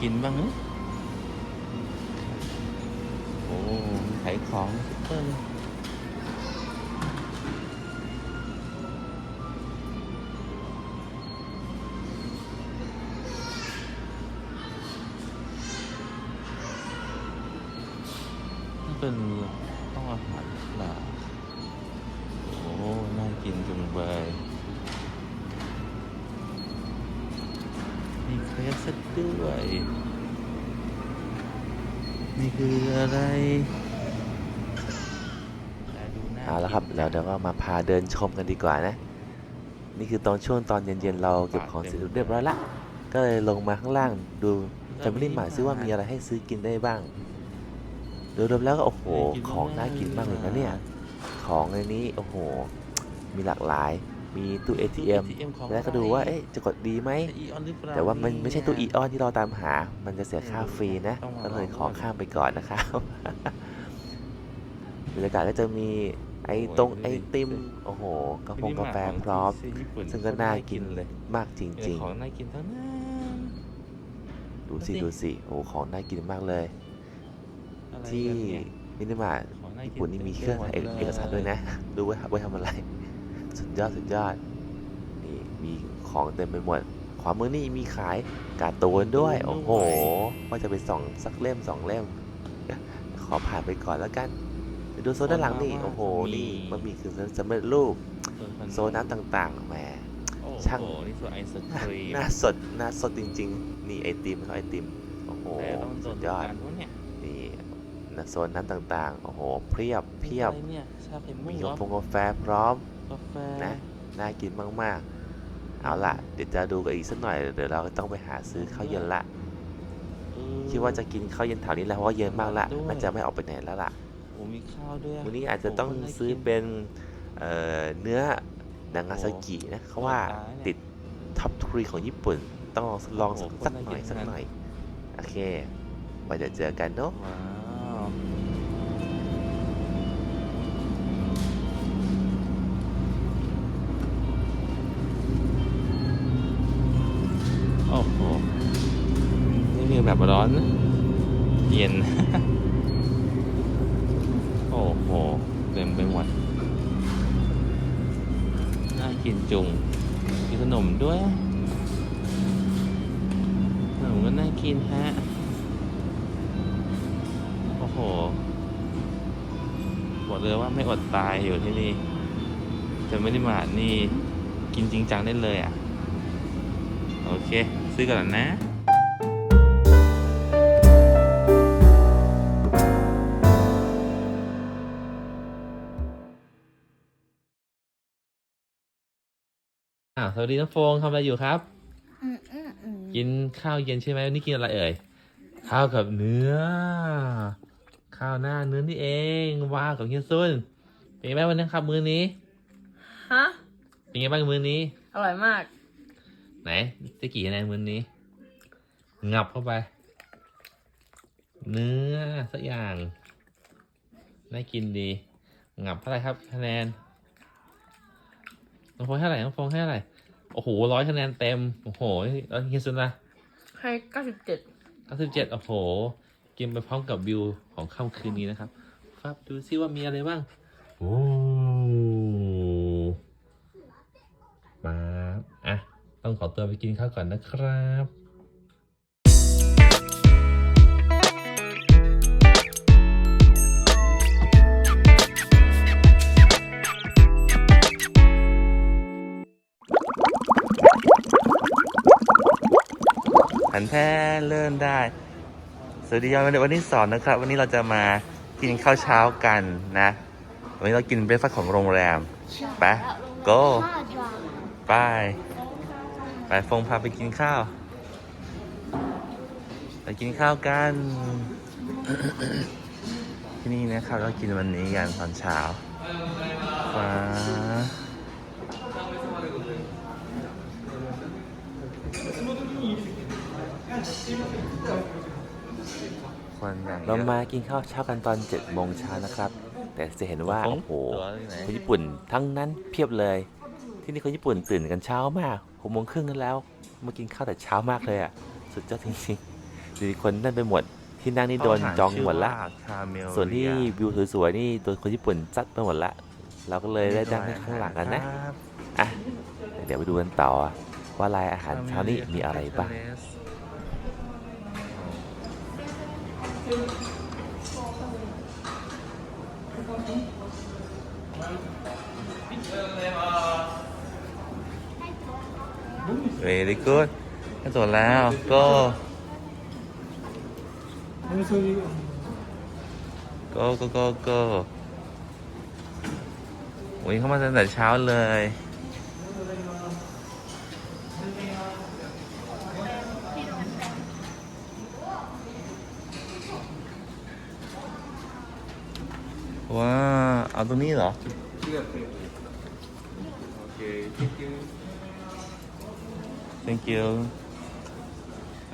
กินบ้างนโอ้ขายของซุปเปอร์เลยนี่เป็นต้องอาหารหรือเปล่าโอ้ น่ากินจุงเบย มีเครปสักด้วย นี่คืออะไรแต่ดูน่เอาละครับแล้วเดี๋ยวก็มาพาเดินชมกันดีกว่านะ นี่คือตอนช่วงตอนเย็นๆเราเก็บของเสร็จเรียบร้อยละ ก็เลยลงมาข้างล่างดูแฟมิลี่มาซิว่ามีอะไรให้ซื้อกินได้บ้างโดยรวมแล้วก็โอ้โหของน่ากินมากเลยนะเนี่ย ของในนี้โอ้โห มีหลากหลาย มีตู้ ATM ของแล้วก็ดูว่าเอ๊ะจะกดดีไหมจะอีออนหรือเปล่าแต่ว่ามันไม่ใช่ตู้อีเยออนที่เราตามหา มันจะเสียค่าฟรีนะต้องมาก็เลยลองขอก่อนข้ามไปก่อนนะครับบรรยากาศก็จะมีไอ้ตรงโอ้ยไอติม โอ้โหกาแฟกาแฟพร้อม ซึ่งก็น่ากินเลยมากจจริริงงของน่ากินทั้งนั้นๆดูสิดูสิดูสิโอ้ของน่ากินมากเลยอะไรที่กันเนี่ยมินิมาร์ทของน่าญี่กิปุ่นนี่มีเครื่องต็ถ่ายไปหมเอกสารด้วยนะ ดูไว้ไว้ทำอะไร สุดยอดสุดยอดนี่มีของเต็มไปหมดขวามือนี่มีขายการ์ตูนด้วย โอ้โหว่าจะไปส่องสักเล่มสองเล่ม ขอผ่านไปก่อนแล้วกันไปดูโซนด้านหลังนี่โอ้โหนี่มันมีคือสำเร็จรูปโซนน้ำต่างๆแหมโอ้โหช่างนี่คือไอศครีมน่าสดน่าสดจริง ๆ นี่ไอติมเขาไอติมโอ้โหแต่ต้องโดสุนดยอดการวะเนี่ยนี่นะโซนน้ำต่างๆ โอ้โหเพียบเพียบอะไรเนี่ยชาไข่มุกมีเหรกาอแฟกาแฟพร้อม กาแฟนะน่ากินมากๆ เอาล่ะ เดี๋ยวจะดูกันอีกสักหน่อย เดี๋ยวเราก็ต้องไปหาซื้อข้าวเย็นละเออคิดว่าจะกินข้าวเย็นแถวนี้แล้วเพราะว่าเย็นมากละด้วยมันจะไม่ออกไปไหนแล้วล่ะ โอ้มีข้าวด้วยวันนี้อาจจะต้องโน่ากินซื้อเป็น เอ่อ เนื้อนางาซากินะเขาว่าตายเนี่ยติดท็อปทรีของญี่ปุ่น ต้องลองลองโอ้สักโหสักหน่อยคนน่ากินสักทั้งนั้นหน่อย โอเค ไว้เดี๋ยวเจอกันเนาะ ว้า ด้วยขนมก็น่ากินฮะ โอ้โห บอกเลยว่าไม่อดตายอยู่ที่นี่ จะไม่ได้มานี่ กินจริงจังได้เลยอะ โอเค ซื้อก่อนนะ อ่าสวัสดีน้องโฟงทำอะไรอยู่ครับ อืมอืมอืมกินข้าวเย็นใช่ไหมวันนี้กินอะไรเอ่ย ข้าวกับเนื้อ ข้าวหน้าเนื้อนี่เองว้าวของเฮียซุนเป็นไงบ้างวันนี้ครับมื้อนี้ ฮะ เป็นไงบ้างมื้อนี้ อร่อยมาก ไหนจะกี่คะแนนมื้อนี้ งับเข้าไป เนื้อสักอย่างน่ากินดี งับเท่าไหร่ครับคะแนน น้องโฟงให้เท่าไหร่น้องโฟงให้เท่าไหร่โอ้โหร้อยคะแนนเต็มโอ้โหแล้วเฮียซุนล่ะให้เก้าสิบเจ็ด97โอ้โห กินไปพร้อมกับวิวของค่ำคืนนี้นะครับฟับดูซิว่ามีอะไรบ้างโอ้มาอะ ต้องขอตัวไปกินข้าวก่อนนะครับ อันแท้เริ่มได้ สวัสดีครับวันที่สองนะครับ วันนี้เราจะมากินข้าวเช้ากันนะ วันนี้เรากินเบรคฟาสต์ของโรงแรมไป go ไปไปฟงพาไปกินข้าว ไปกินข้าวกัน ที่นี่นะครับเรากินวันนี้กันตอนเช้าฟ้า คนอย่างเยเราอะมากินข้าวเช้ากันตอน7จ็ดโมงเช้านะครับ แต่จะเห็นว่าผมโอ้โหตัวที่ไหนคนญี่ปุ่นทั้งนั้นเพียบเลย ที่นี่คนญี่ปุ่นตื่นกันเช้ามากหกโมงครึ่งกันแล้ว มากินข้าวแต่เช้ามากเลยอะ สุดยอดจริงมีคนนั่นไปหมด ที่นั่งนี่โดนจองหมดละคาเมลส่วนที่วิวสวยๆนี่โดนคนญี่ปุ่นซัดไปหมดละ เราก็เลยได้นั่งข้างหลังกันนะอะเดี๋ยวไปดูกันต่อว่ารายอาหารเช้านี้มีอะไรบ้าง เวลี่กูดให้ตัวแล้วก็ก็ก็ก็ก็วันนี้เข้ามาตั้งแต่เช้าเลย ว้าเอาตรงนี้เหรอโอเค thank you thank you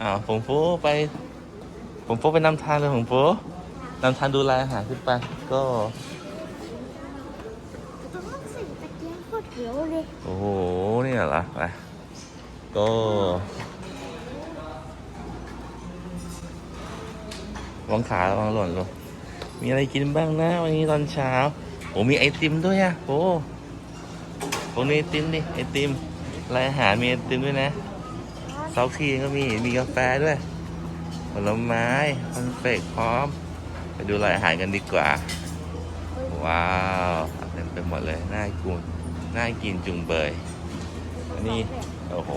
อ้าวผมฟูไป ผมฟูไปนำทางเลยผมฟูนำทางดูแลอาหารขึ้นไป ก็โอ้โหนี่เหรอไปก็วางขาระวังหล่นลง มีอะไรกินบ้างนะ วันนี้ตอนเช้าโอ้มีไอติมด้วยอะโอ้โหนี่ไอติมดิไอติมรายอาหารมีไอติมด้วยนะซอสครีมก็มีมีกาแฟด้วยผลไม้คอนเฟกพร้อม ไปดูรายอาหารกันดีกว่า ว้าวเต็มไปหมดเลยน่ากินน่ากินจุงเบยอันนี้โอ้โห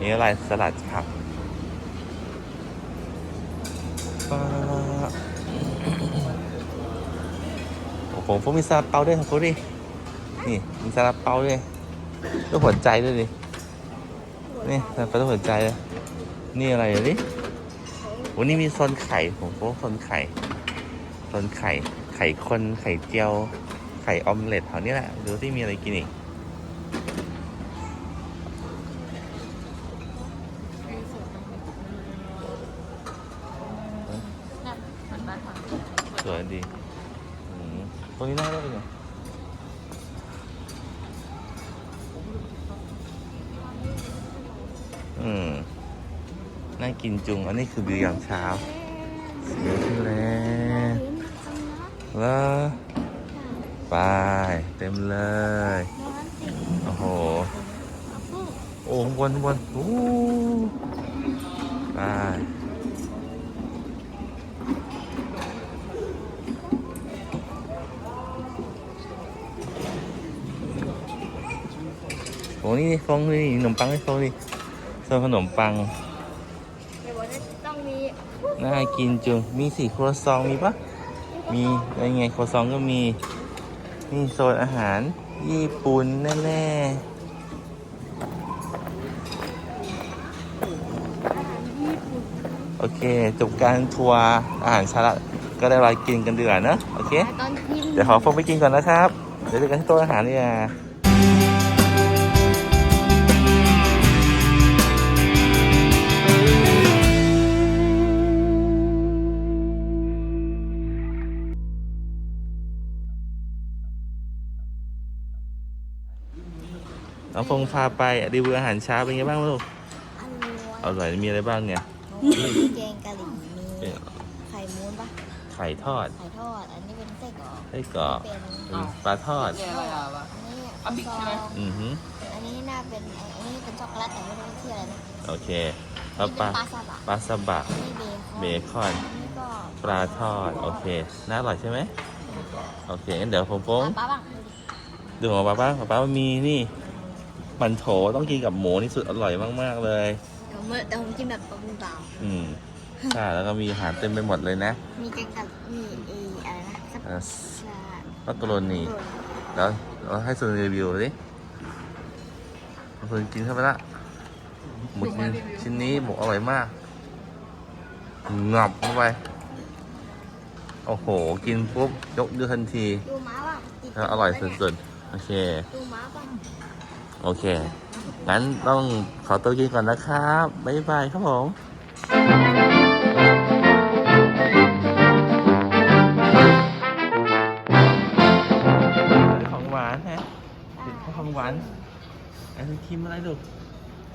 นี่อะไรสลัดผัก ปลาโอ้โหผมมีซาลาเปาด้วยครับผมดินี่มีซาลาเปาด้วยรูปหัวใจด้วยดินี่ซาลาเปารูปหัวใจเลยนี่อะไรอะนี่วันนี้มีโซนไข่ผมพบโซนไข่โซนไข่ ไข่คนไข่เจียว ไข่ออมเล็ตแถวนี้แหละดูที่มีอะไรกินอีกสวยดี รงนี้น่าได้เป็นไงอืมน่ากินจุง อันนี้คือบิวยามเช้าเสียที่แล้วแล้วไป เต็มเลย โอ้โห โอ้ข้างบนข้างบนโอ้ไป นี่ฟองนี่ขนมปังนี่ฟองนี่โซนขนมปังเดี๋ยววันนี้ต้องมีน่ากินจุงมีสี่ครัวซองมีปะมีอะไรไงครัวซองก็มีนี่โซนอาหารญี่ปุ่นแน่ๆโอเคจบการทัวร์อาหารเชาละก็ได้เวลากินกันดีกว่าเนอะโอเค ตอนกิน เดี๋ยวขอฟงไปกินก่อนนะครับ เดี๋ยวเจอกันที่โต๊ะอาหารนี่นะ น้องฟงพาไปรีวิวอาหารเช้าเป็นไงบ้างลูกอันนี้อร่อยมีอะไรบ้างเนี่ยมีแกงกะหรี่มีเอ่อไข่มูนปะไข่ทอดไข่ทอด อันนี้เป็นไส้กรอกไส้กรอกเป็นเป็นปลาทอดอันนี้ข้าวซอยอือฮึอันนี้น่าเป็นอันนี้เป็นช็อกโกแลตแต่ไม่รู้ว่าชื่ออะไรนะโอเคอัแล้วนปนี้ลาเป็นปลาซาบะปลาสบะอันนี้เบคอนเบคอนอันนี้ก็ปลาทอด โอเค น่าอร่อยใช่ไหมโอเคงั้นเดี๋ยวผมฟงปลาบ้างดูของป้าป้าป้าป้ามีนี่ มันโถต้องกินกับหมูนี่สุดอร่อยมาก ๆ เลย เดี๋ยวเมื่อเดี๋ยวผมกินแบบเบาอืมใช่แล้วก็มีอาหารเต็มไปหมดเลยนะๆมีแกงกะหรี่มีเออะไรนะสับเอ่อชาปัตโตโรนีแล้วเราให้ส่วนรีวิวดิส่วนกินเข้าไปละหมูชิ้นชิ้นนี้หมูอร่อยมากงับเข้าไป โอ้โห กินปุ๊บยกดูทันทีดูม้าบ้างติดแล้วอร่อยสุดๆ โอเค ดูม้าบ้าง โอเค งั้นต้องขอตัวกินก่อนนะครับ บ๊ายบายครับผมของหวานฮะติดของหวานไอศครีมอะไรลูก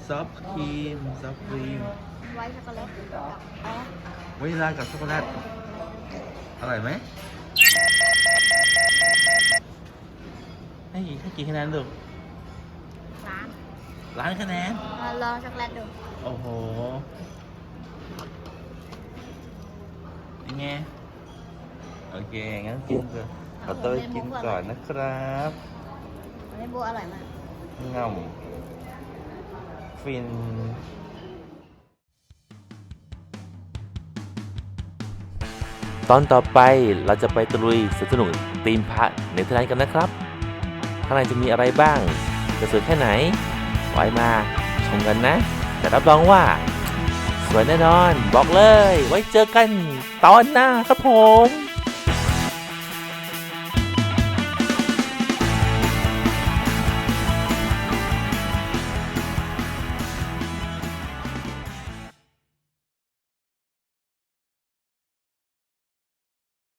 ซอฟต์ครีมซอฟต์ครีมไวท์ช็อกโกแลตกับอะไรนะวานิลลากับช็อกโกแลตอร่อยไหมให้กี่ให้กี่คะแนนลูกร้าน ล้านคะแนนมาลองช็อกโกแลตดูโอ้โหยังไงโอเคงั้นกินก่อนขอตัวไปกินก่อนนะครับอันนี้โบอร่อยมากง่ำฟินตอนต่อไปเราจะไปตะลุยสวนสนุกตีมพระเนเธอร์แลนด์กันนะครับ ข้างในจะมีอะไรบ้าง จะสวยแค่ไหน คอยมาชมกันนะ แต่รับรองว่า สวยแน่นอน บอกเลย ไว้เจอกันตอนหน้าครับผม